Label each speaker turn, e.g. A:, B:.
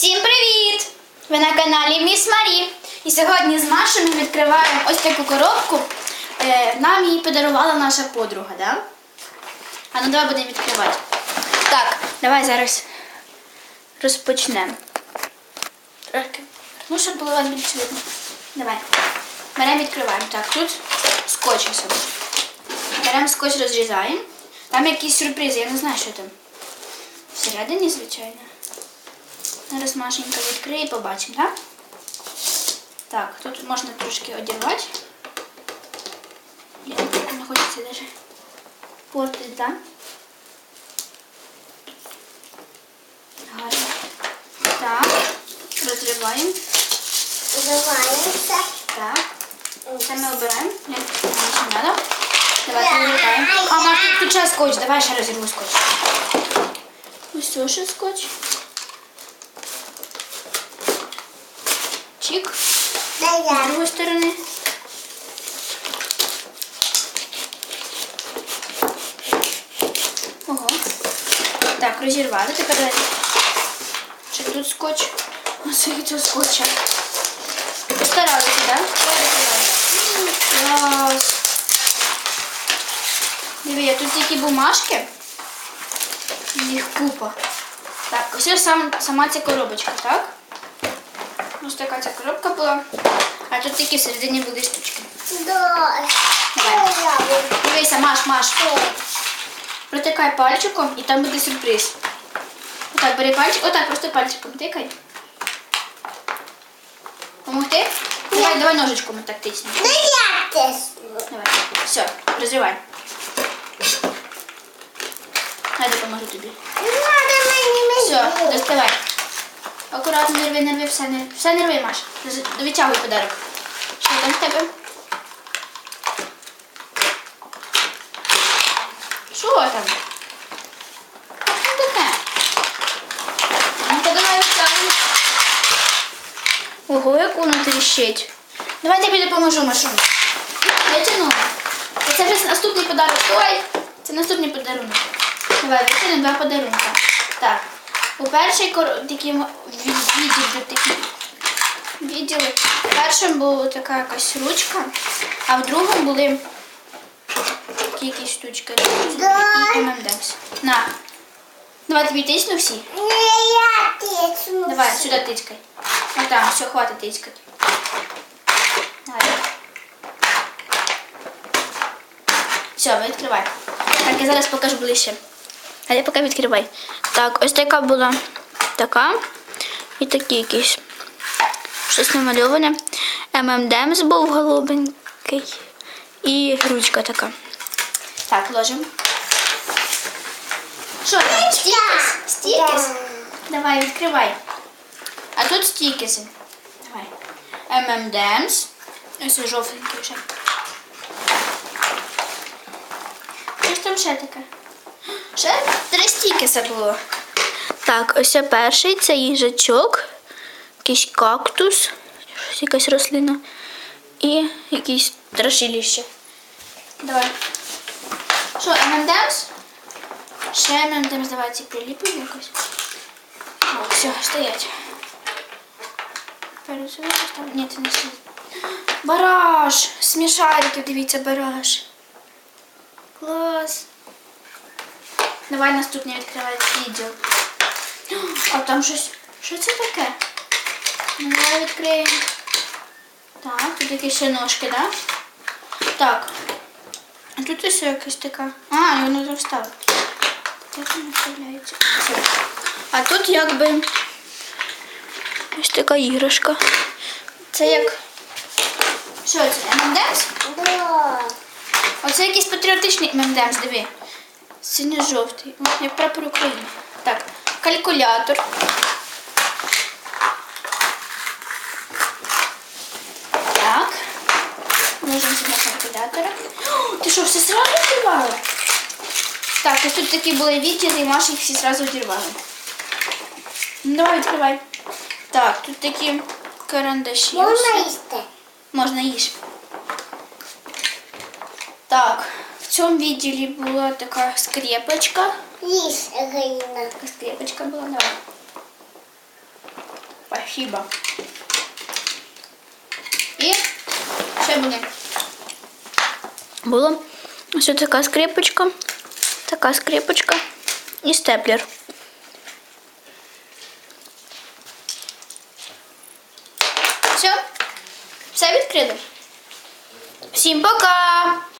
A: Всім привіт! Ви на каналі Міс Марі. І сьогодні з Машою ми відкриваємо ось таку коробку. Е, нам її подарувала наша подруга, да? А ну давай будемо відкривати. Так, давай зараз розпочнемо. Ну, щоб було вас більш видно. Давай. Беремо відкриваємо. Так, тут скотч ось. Беремо скотч, розрізаємо. Там якісь сюрпризи, я не знаю, що там. Всередині, звичайно. Зараз Машенька відкриє і побачимо, так? Так, тут можна трошки одірвати. Я не хочеться навіть портити, так? Гарно. Так, розриваємо.
B: Називається.
A: Так. Це ми обираємо. Нам ще треба. Давай розриваємо. А, Маш, тут ще скотч. Давай ще розірву скотч. Ось ще скотч. Чик. З
B: Дая.
A: другої сторони. Ого. Так, розірвали. Тепер. Чи тут скотч? Ось який тут скотча. Постаралися, так? Клас. Диви, а тут такі бумажки. Їх купа. Так, ось сам, сама ця коробочка, так? Ось така ця коробка була. А тут такі всередині були штучки.
B: Да.
A: Давай. Дивися, Маш, Маш. Протикай пальчиком і там буде сюрприз. Отак, бери пальчик. Отак, просто пальчиком тикай. Помогти? Давай, давай ножичком отак тисни.
B: Ну як ти?
A: Давай. Все, розривай. Я допоможу тобі.
B: Не треба мені
A: Все, доставай. Акуратно не рви, не рви, все не, все не рви, Маш. Витягуй подарок. Що там в тебе? Там? Що таке? Ну, давай витягуй. Ого, як воно тріщить. Я тобі допоможу, Машу. Витягнула. Це вже наступний подарок. Ой, це наступний подарунок. Давай, витягнемо два подарунки. Так. У перший кор- такий м- від- такі відділи. В була така якась ручка, а в другому були такі якісь штучки. І ММДМС. На. Давай тобі тисну всі.
B: Не я тисну.
A: Давай, сюди тицькай. А там, все, хватить тицькати. Давай. Все, відкривай. Так, я зараз покажу ближче. А я поки відкривай. Так, ось така була така. І такі якісь. Щось намальоване. ММДМС був голубенький. І ручка така. Так, ложимо. Що там? Стікерс? Стікерс? Давай, відкривай. А тут стікерси. Давай. ММДМС. Ось жовтенький вже. Що ж там ще таке? Ще три стікерса було. Так, ось це перший, це їжачок, якийсь кактус, якась рослина і якісь страшиліще. Давай. Що, ММДМС? Ще ММДМС, давай ці приліпимо якось. О, все, стоять. Пересувати там. Ні, це не сюди. Бараш! Смішариків, дивіться, бараш. Клас. Давай наступний відкривай відділ. А там щось. Що це таке? Давай відкриємо. Так, тут якісь ще ножки, так? Да? Так. А тут ось якась така. А, і воно встало. Як воно вставляється? А тут якби ось така іграшка. Це як. Що це? ММДМС?
B: Да.
A: Оце якийсь патріотичний ММДМС, диви. Синьо-жовтий. Як прапор України. Так, калькулятор. Так. Ложимо сюди калькулятора. О, Ти що, все сразу відірвала? Так, ось тут такі були відділи, і Маша їх всі сразу відірвала. Ну, давай відкривай. Так, тут такі карандаші.
B: Можна їсти?
A: Можна їж. Так, в цьому відділі була така скрепочка.
B: Їж, Галина.
A: Така скрепочка була, давай. Спасибо. І ще буде. Було ось така скрипочка, така скрипочка і степлер. Все, все відкрили. Всім пока!